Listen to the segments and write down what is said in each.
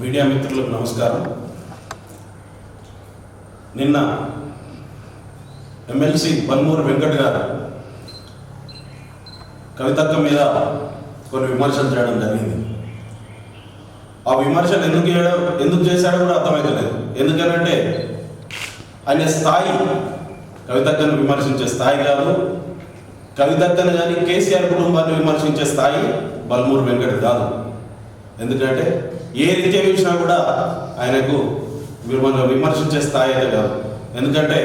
Media మిత్రులకు నమస్కారం. నిన్న ఎమ్మెల్సీ బన్మూరు వెంకట్ గారు కవితక్క మీద కొన్ని విమర్శలు చేయడం జరిగింది. ఆ విమర్శలు ఎందుకు చేయడం ఎందుకు చేశాడో కూడా అర్థమవుతలేదు ఎందుకనంటే ఆయన స్థాయి కవితక్కను విమర్శించే స్థాయి కాదు. కవితక్కను కానీ కేసీఆర్ కుటుంబాన్ని విమర్శించే స్థాయి బల్మూరు వెంకట్ కాదు ఎందుకంటే ఏ రీత్యా చూసినా కూడా ఆయనకు మిమ్మల్ని విమర్శించే స్థాయి అయితే కాదు. ఎందుకంటే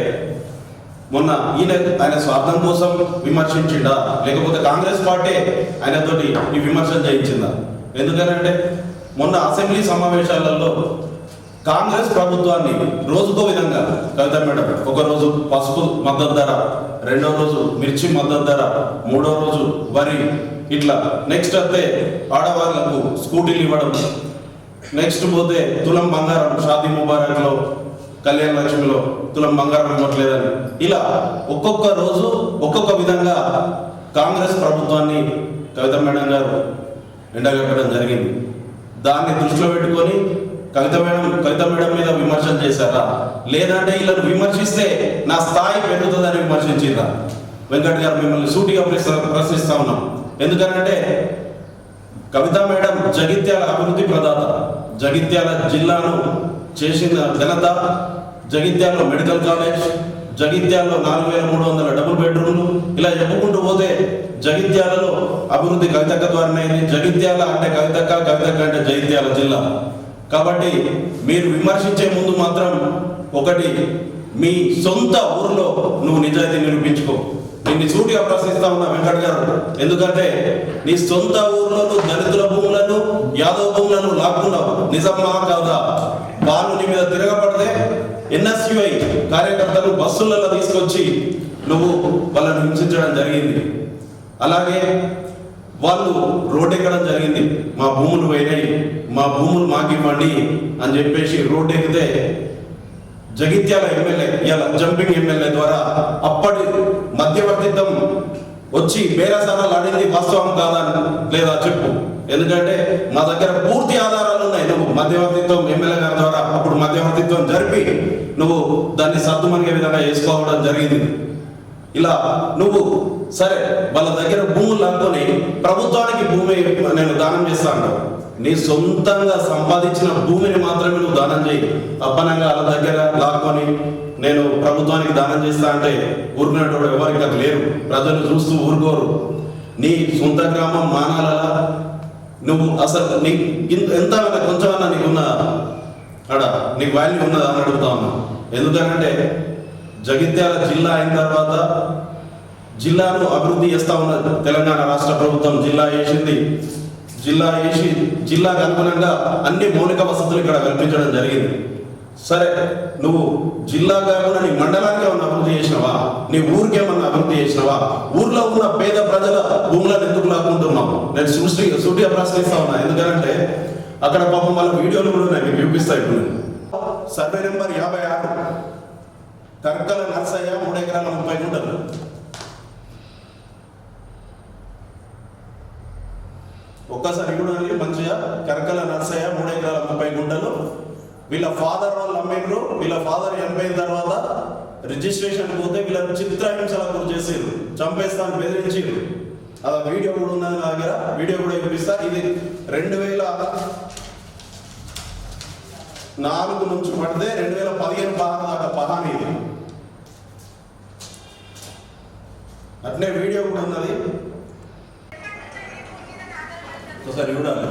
మొన్న ఈయన ఆయన స్వార్థం కోసం విమర్శించిండా? లేకపోతే కాంగ్రెస్ పార్టీ ఆయనతోటి ఈ విమర్శలు చేయించిందా? ఎందుకనంటే మొన్న అసెంబ్లీ సమావేశాలలో కాంగ్రెస్ ప్రభుత్వాన్ని రోజుకో విధంగా కవిత మేడం ఒక రోజు పసుపు మద్దతు ధర రెండో రోజు మిర్చి మద్దతు ధర మూడో రోజు వరి ఇట్లా. నెక్స్ట్ అయితే ఆడవాళ్ళకు స్కూటీలు ఇవ్వడం నెక్స్ట్ పోతే తులం బంగారం షాదీ ముబారక్లో కళ్యాణ లక్ష్మిలో తులం బంగారం ఇవ్వట్లేదని. ఇలా ఒక్కొక్క రోజు ఒక్కొక్క విధంగా కాంగ్రెస్ ప్రభుత్వాన్ని కవిత మేడం గారు ఎండగట్టడం జరిగింది. దాన్ని దృష్టిలో పెట్టుకొని కవిత మేడం కవిత మేడం మీద విమర్శలు చేశారా? లేదంటే వీళ్ళని విమర్శిస్తే నా స్థాయి పెరుగుతుందని విమర్శించిందా వెంకట్ గారు మిమ్మల్ని సూటిగా ప్రశ్నిస్తా ఉన్నాం. ఎందుకంటే కవిత మేడం జగిత్యాల అభివృద్ధి ప్రదాత. జగిత్యాల జిల్లాను చేసిన ఘనత జగిత్యాలలో మెడికల్ కాలేజ్ జగిత్యాలలో నాలుగు వేల మూడు వందల డబుల్ బెడ్రూమ్లు ఇలా చెప్పుకుంటూ పోతే జగిత్యాలలో అభివృద్ధి కవితక్క ద్వారానే జగిత్యాల అంటే కవితక్క కవితక్క అంటే జగిత్యాల జిల్లా. కాబట్టి మీరు విమర్శించే ముందు మాత్రం ఒకటి మీ సొంత ఊర్లో నువ్వు నిజాయితీ నిరూపించుకో. నిన్ను సూటిగా ప్రశ్నిస్తా ఉన్నా వెంకట్ గారు. ఎందుకంటే నీ సొంత ఊర్లో దళితుల భూములను యాదవ్ భూములను లాక్కున్నావు నిజమా కాదా వాళ్ళు నీ మీద తిరగబడితే ఎన్ఎస్యుఐ కార్యకర్తలు బస్సులలో తీసుకొచ్చి నువ్వు వాళ్ళని హింసించడం జరిగింది. అలాగే వాళ్ళు రోడ్ ఎక్కడం జరిగింది. మా భూములు పోయినాయి. మా భూములు మాకు ఇవ్వండి అని చెప్పేసి రోడ్ ఎక్కితే జగిత్యాల ఎమ్మెల్యే ఇలా జంపింగ్ ఎమ్మెల్యే ద్వారా అప్పటి మధ్యవర్తిత్వం వచ్చి బేరసారాలు ఆడింది వాస్తవం కాదా లేదా చెప్పు. ఎందుకంటే మా దగ్గర పూర్తి ఆధారాలు ఉన్నాయి. నువ్వు మధ్యవర్తిత్వం ఎమ్మెల్యే గారి ద్వారా అప్పుడు మధ్యవర్తిత్వం జరిపి నువ్వు దాన్ని సర్దుమనిగే విధంగా చేసుకోవడం జరిగింది. ఇలా నువ్వు సరే వాళ్ళ దగ్గర భూములు లాక్కొని ప్రభుత్వానికి భూమి నేను దానం చేస్తాను నీ సొంతంగా సంపాదించిన భూమిని మాత్రమే నువ్వు దానం చేయి. అప్పనంగా వాళ్ళ దగ్గర లాక్కొని నేను ప్రభుత్వానికి దానం చేస్తా అంటే ఊరుకునేటప్పుడు ఎవరికి అది లేరు. ప్రజలు చూస్తూ ఊరుకోరు. నీ సొంత గ్రామం మానాలలా? నువ్వు అసలు నీ ఎంత ఎంత కొంచెమన్నా నీకున్న అడ నీకు వాల్యూ ఉన్నదా అని అడుగుతా ఉన్నా. ఎందుకంటే జగిత్యాల జిల్లా అయిన తర్వాత జిల్లాను అభివృద్ధి చేస్తా ఉన్నది తెలంగాణ రాష్ట్ర ప్రభుత్వం జిల్లా వేసింది జిల్లా వేసి జిల్లాకు అనుగుణంగా అన్ని మౌలిక వసతులు ఇక్కడ కల్పించడం జరిగింది. సరే నువ్వు జిల్లా కాకుండా నీ మండలానికి ఏమన్నా అభివృద్ధి చేసినావా? నీ ఊరికి ఏమన్నా అభివృద్ధి చేసినవా? ఊర్లో ఉన్న పేద ప్రజల భూములను ఎందుకు లాక్కుంటున్నావు? నేను సృష్టి సూటిగా ప్రశ్నిస్తా ఉన్నా. ఎందుకంటే అక్కడ పాపం వాళ్ళ వీడియోలు కూడా ఉన్నాయి మీకు చూపిస్తా ఇప్పుడు. సర్వే నెంబర్ యాభై ఆరు. కర్కల నర్సయ్య మూడు ఎకరాల ముప్పై గుంటలు. ఒక్కసారి చూడండి మంచిగా కర్కల నర్సయ్య మూడు ఎకరాల ముప్పై గుంటలు. వీళ్ళ ఫాదర్ వాళ్ళు అమ్మిండ్రు వీళ్ళ ఫాదర్ చనిపోయిన తర్వాత రిజిస్ట్రేషన్ పోతే వీళ్ళ చిత్రహింసలకు గురి చేసారు చంపేస్తాను బెదిరించారు అలా వీడియో కూడా ఉన్నది నా దగ్గర. వీడియో కూడా చూపిస్తా. ఇది రెండు వేల నాలుగు నుంచి పడితే రెండు వేల పదిహేను పదహారు దాకా పహాని ఇది. అట్లే వీడియో కూడా ఉన్నది. ఒకసారి చూడాలి.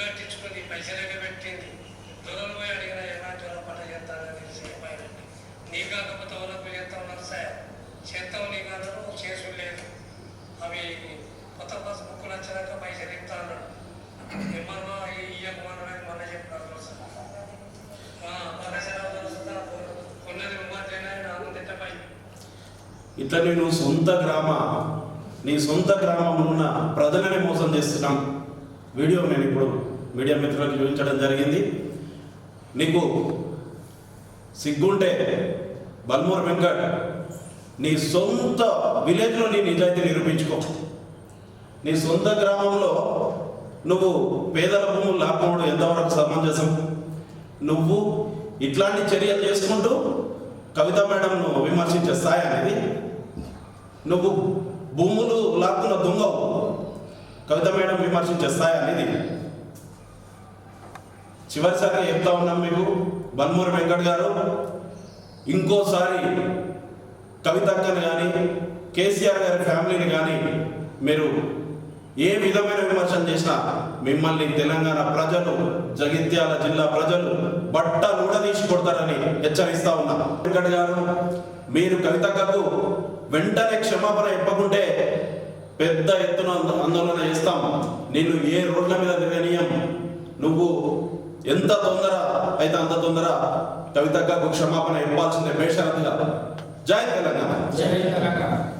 కట్టించుకుంది పైసలకి పెట్టింది. దొరలు పోయి అడిగిన ఎలాంటి వాళ్ళ పట్ల చేస్తానని తెలిసి చెప్పారు? నీ కాకపోతే వాళ్ళకు చేస్తా ఉన్నారు సార్. చేస్తాం నీ కాదు చేసుకులేదు అవి కొత్త బస్ బుక్కులు వచ్చినాక పైసలు ఇస్తా అన్నాడు. ఏమన్నా ఇయ్యకమన్నాడని మొన్న చెప్పినారు సార్. కొన్నది ఉమ్మాతేనే ఇట్లా నేను సొంత గ్రామ నీ సొంత గ్రామంలో ఉన్న చేస్తున్నాం. వీడియో నేను ఇప్పుడు మీడియా మిత్రులకు చూపించడం జరిగింది. నీకు సిగ్గుంటే బల్మూర్ వెంకట్ నీ సొంత విలేజ్లో నీ నిజాయితీ నిరూపించుకో. నీ సొంత గ్రామంలో నువ్వు పేదల భూములు లాక్కోవడం ఎంతవరకు సమంజసం? నువ్వు ఇట్లాంటి చర్యలు చేసుకుంటూ కవిత మేడంను విమర్శించే స్థాయి అనేది? నువ్వు భూములు లాక్కున్న కవిత మేడం విమర్శించే స్థాయి అనేది చివరిసారి చెప్తా ఉన్నాం మీకు బన్మూరి వెంకట్ గారు ఇంకోసారి కవితక్కని కానీ కేసీఆర్ గారి ఫ్యామిలీని కానీ మీరు ఏ విధమైన విమర్శన చేసినా మిమ్మల్ని తెలంగాణ ప్రజలు జగిత్యాల జిల్లా ప్రజలు బట్ట ఊడదీసి కొడతారని హెచ్చరిస్తా ఉన్నా. వెంకట్ గారు మీరు కవితక్కకు వెంటనే క్షమాపణ ఇవ్వకుంటే పెద్ద ఎత్తున ఆందోళన చేస్తాం. నిన్ను ఏ రోడ్ల మీద తిరగనీయం. నువ్వు ఎంత తొందర అయితే అంత తొందర కవితక్కకు క్షమాపణ ఇవ్వాల్సిందే బేషరతుగా జై తెలంగాణ. జై తెలంగాణ.